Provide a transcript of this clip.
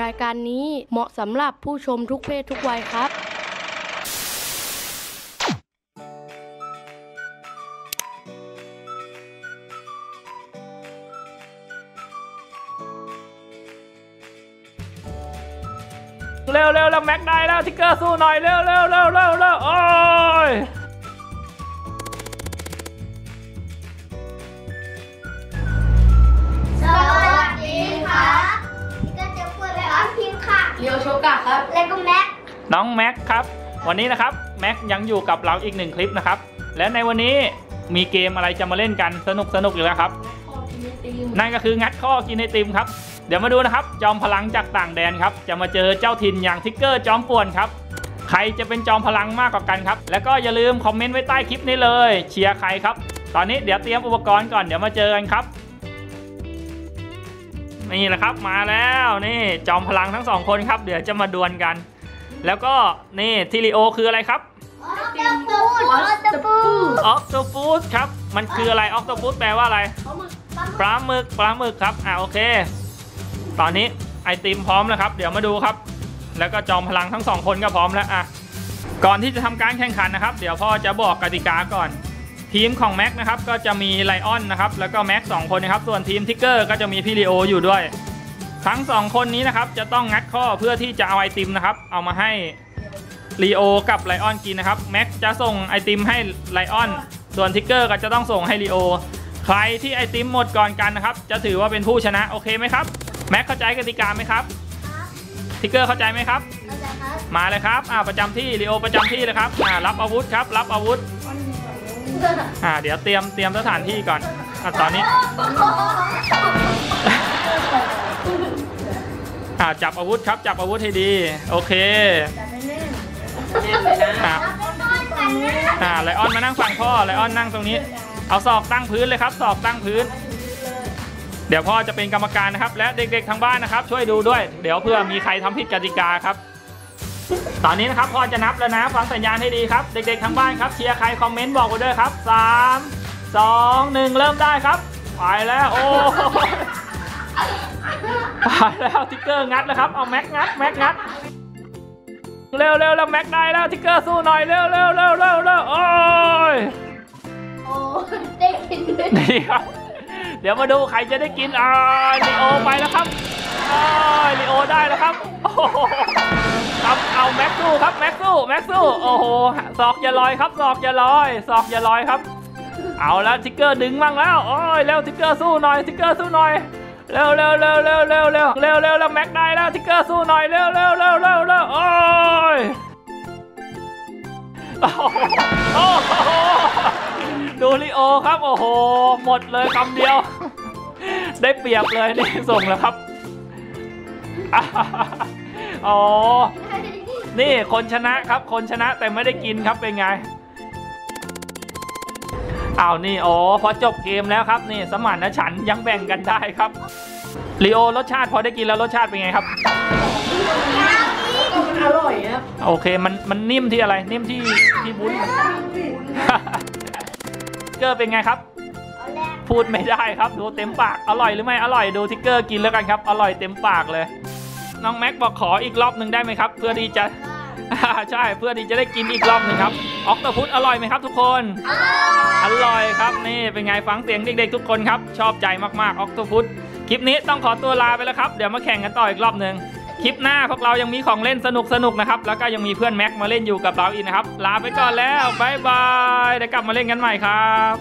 รายการนี้เหมาะสำหรับผู้ชมทุกเพศทุกวัยครับ เร็วเร็วแล้วแม็กได้แล้วทิกเกอร์สู้หน่อยเร็วเร็วเร็วเร็วเร็วโอ้ย เรียวโชกะครับ แล้วก็แม็กน้องแม็กครับ วันนี้นะครับแม็กยังอยู่กับเราอีกหนึ่งคลิปนะครับ และในวันนี้มีเกมอะไรจะมาเล่นกันสนุกสนุกอยู่แล้วครับนั่นก็คืองัดข้อกินไอติมครับ เดี๋ยวมาดูนะครับ จอมพลังจากต่างแดนครับ จะมาเจอเจ้าถิ่นอย่างทิกเกอร์จอมป่วนครับ ใครจะเป็นจอมพลังมากกว่ากันครับ แล้วก็อย่าลืมคอมเมนต์ไว้ใต้คลิปนี้เลย เชียร์ใครครับ ตอนนี้เดี๋ยวเตรียมอุปกรณ์ก่อน เดี๋ยวมาเจอกันครับ นี่แหละครับมาแล้วนี่จอมพลังทั้งสองคนครับ เดี๋ยวจะมาดวลกัน แล้วก็นี่ทิริโอคืออะไรครับออตปูดออตปูดออกโตฟูสครับ มันคืออะไรออกโตฟูสแปลว่าอะไรปลาหมึกปลาหมึกครับอ่าโอเค ตอนนี้ไอติมพร้อมแล้วครับ เดี๋ยวมาดูครับ แล้วก็จอมพลังทั้งสองคนก็พร้อมแล้วอะก่อนที่จะทำการแข่งขันนะครับ เดี๋ยวพ่อจะบอกกติกาก่อน ทีมของแม็กนะครับก็จะมีไลออนนะครับแล้วก็แม็กสองคนนะครับส่วนทีมทิกเกอร์ก็จะมีพี่ลีโออยู่ด้วย ทั้งสองคนนี้นะครับจะต้องงัดข้อเพื่อที่จะเอาไอติมนะครับเอามาให้ลีโอกับไลออนกินนะครับแม็กจะส่งไอติมให้ไลออนส่วนทิกเกอร์ก็จะต้องส่งให้ลีโอใครที่ไอติมหมดก่อนกันนะครับ จะถือว่าเป็นผู้ชนะโอเคไหมครับแม็กเข้าใจกติกาไหมครับทิกเกอร์เข้าใจไหมครับเอาละครับมาเลยครับอ่าประจำที่ลีโอประจำที่เลยครับอ่ารับอาวุธครับ รับอาวุธ อ่า เดี๋ยวเตรียมเตรียมสถานที่ก่อนอ่าตอนนี้ อ่าจับอาวุธครับ จับอาวุธให้ดี โอเคอ่าอ่าไลออนมานั่งฝั่งพ่อไลออนนั่งตรงนี้ เอาศอกตั้งพื้นเลยครับศอกตั้งพื้น เดี๋ยวพ่อจะเป็นกรรมการนะครับ และเด็กๆทางบ้านนะครับ ช่วยดูด้วย เดี๋ยวเพื่อมีใครทำผิดกติกาครับ ตอนนี้นะครับพ่อจะนับแล้วนะฟังสัญญาณให้ดีครับ เด็กๆทางบ้านครับเชียร์ใครคอมเมนต์บอกไว้ด้วยครับสามสองหนึ่งเริ่มได้ครับไปแล้วโอ้ยไปแล้วทิกเกอร์งัดแล้วครับเอาแม็กงัดแม็กงัดเร็วเร็วแล้วแม็กได้แล้วทิกเกอร์สู้หน่อยเร็วเร็วเร็วเร็วเร็วโอ้ยโอ้ได้กินด้วยนี่ครับเดี๋ยวมาดูใครจะได้กินอ่าลีโอไปแล้วครับ อ้ยลีโอได้แล้วครับโอ้โหครับเอาแม็กสู้ครับแม็กสู้แม็กสู้โอ้โหศอกอย่าลอยครับศอกอย่าลอยศอกอย่าลอยครับ เอาแล้วทิกเกอร์ดึงมั่งแล้วโอ้ยเร็วทิกเกอร์สู้หน่อยทิกเกอร์สู้หน่อยเร็วเร็วเร็วเร็วเร็วเร็วเร็วเร็วแล้วแม็กได้แล้วทิกเกอร์สู้หน่อยเร็วเร็วเร็วเร็วเร็วโอ้ยโอ้โหโอ้โหดูลิโอครับโอ้โหหมดเลยคำเดียว ได้เปรียบเลยนี่ส่งแล้วครับ อ่าอ๋อ นี่คนชนะครับ คนชนะแต่ไม่ได้กินครับเป็นไงอ้าวนี่อ๋อพอจบเกมแล้วครับนี่สมานฉันท์ยังแบ่งกันได้ครับลีโอรสชาติพอได้กินแล้วรสชาติเป็นไงครับอร่อยครับโอเคมันมันนิ่มที่อะไร นิ่มที่ที่บุ้นเกอร์เป็นไงครับเอาแรกพูดไม่ได้ครับดูเต็มปากอร่อยหรือไม่อร่อยดูทิกเกอร์กินแล้วกันครับ อร่อยเต็มปากเลย น้องแม็กบอกขออีกรอบหนึ่งได้ไหมครับ เพื่อที่จะใช่เพื่อที่จะได้กินอีกรอบหนึ่งครับออกตพุตอร่อยไหมครับ ทุกคนอร่อยครับนี่เป็นไงฟังเสียงเด็กๆทุกคนครับ ชอบใจมากๆออกตพุตคลิปนี้ต้องขอตัวลาไปแล้วครับเดี๋ยวมาแข่งกันต่ออีกรอบหนึ่งคลิปหน้าพวกเรายังมีของเล่นสนุกๆนะครับ แล้วก็ยังมีเพื่อนแม็กมาเล่นอยู่กับเราอีกนะครับ ลาไปก่อนแล้วบายบายเดี๋ยวกลับมาเล่นกันใหม่ครับ